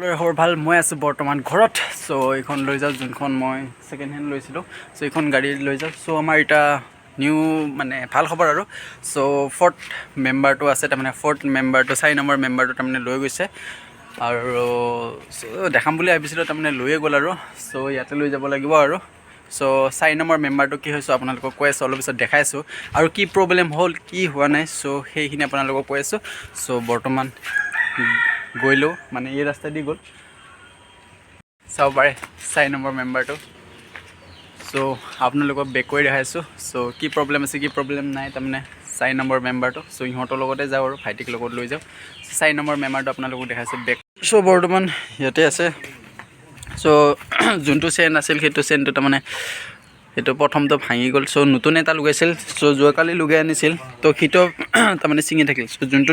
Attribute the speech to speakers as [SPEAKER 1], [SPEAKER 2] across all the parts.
[SPEAKER 1] সকলোৰে খবৰ ভালো, মই আছোঁ বৰ্তমান ঘৰত। চ' এইখন লৈ যাওঁ যোনখন মই ছেকেণ্ড হেণ্ড লৈছিলোঁ। চ' এইখন গাড়ী লৈ যাওঁ চ' আমাৰ এতিয়া নিউ মানে ভালো খবৰ আৰু। চ' ফৰ্থ মেম্বাৰটো আছে, তাৰমানে ফৰ্থ মেম্বাৰটো চাৰি নম্বৰ মেম্বাৰটো তাৰমানে লৈ গৈছে। আৰু দেখাম বুলি ভাবিছিলোঁ, তাৰমানে লৈয়ে গ'ল আৰু। চ' ইয়াতে লৈ যাব লাগিব আৰু। চ' চাৰি নম্বৰ মেম্বাৰটো কি হৈছে, আপোনালোকক কৈ আছোঁ, অলপ পিছত দেখাই আছোঁ। আৰু কি প্ৰব্লেম হ'ল, কি হোৱা নাই, চ' সেইখিনি আপোনালোকক কৈ আছোঁ। চ' বৰ্তমান গৈলোঁ মানে এই ৰাস্তা দি গ'ল। চাব পাৰে চাৰি নম্বৰ মেম্বাৰটো চ' আপোনালোকক বেক দেখাইছোঁ চ' কি প্ৰব্লেম আছে কি প্ৰব্লেম নাই তাৰমানে চাৰি নম্বৰ মেম্বাৰটো চ' ইহঁতৰ লগতে যাওঁ আৰু ভাইটিক লগত লৈ যাওঁ। চাৰি নম্বৰ মেম্বাৰটো আপোনালোকক দেখাইছোঁ বেক চ' বৰ্তমান ইয়াতে আছে। চ' যোনটো চেন আছিল সেইটো চেনটো তাৰমানে সেইটো প্ৰথমটো ভাঙি গ'ল। চ' নতুন এটা লগাইছিল। চ' যোৱাকালি লগাই আনিছিল। ত' সিটো তাৰমানে ছিঙি থাকিল। চ' যোনটো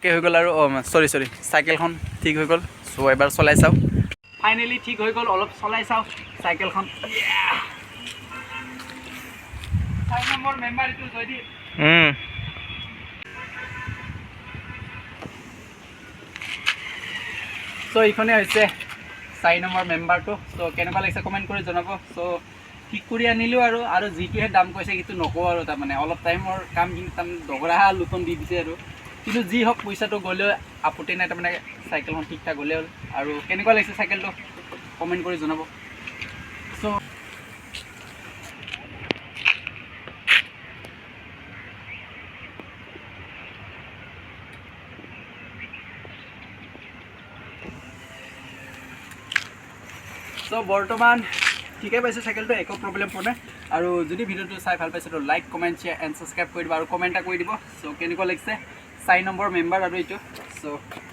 [SPEAKER 1] অ'কে হৈ গ'ল আৰু অঁ চৰি চৰি চাইকেলখন ঠিক হৈ গ'ল চ' এবাৰ চলাই চাওঁ। ফাইনেলি ঠিক হৈ গ'ল অলপ চলাই চাওঁ চাইকেলখন। চাৰি নম্বৰ মেম্বাৰ এইটো জয়দীপ চ' এইখনে হৈছে চাৰি নম্বৰ মেম্বাৰটো চ' কেনেকুৱা লাগিছে কমেণ্ট কৰি জনাব। চ' ঠিক কৰি আনিলোঁ আৰু আৰু যিটোহে দাম কৈছে সেইটো নকওঁ আৰু তাৰমানে। অলপ টাইমৰ কামখিনি তাৰমানে দগৰা লুটন দি দিছে আৰু। কিন্তু যি হওক, পইচাটো গ'লেও আপত্তি নাই, তাৰমানে চাইকেলখন ঠিক ঠাক হ'লেই হ'ল। আৰু কেনেকুৱা লাগিছে চাইকেলটো? কমেণ্ট কৰি জনাব। চ' চ' বৰ্তমান ঠিকে পাইছে চাইকেলটো, একো প্ৰব্লেম পোৱা নাই। আৰু যদি ভিডিঅ'টো চাই ভালো পাইছে, তো like comment share and subscribe কৰি দিব আৰু কমেণ্ট এটা কৰি দিব। চ' কেনেকুৱা লাগিছে? চাৰি নম্বৰ মেম্বাৰ আৰু এইটো। চ'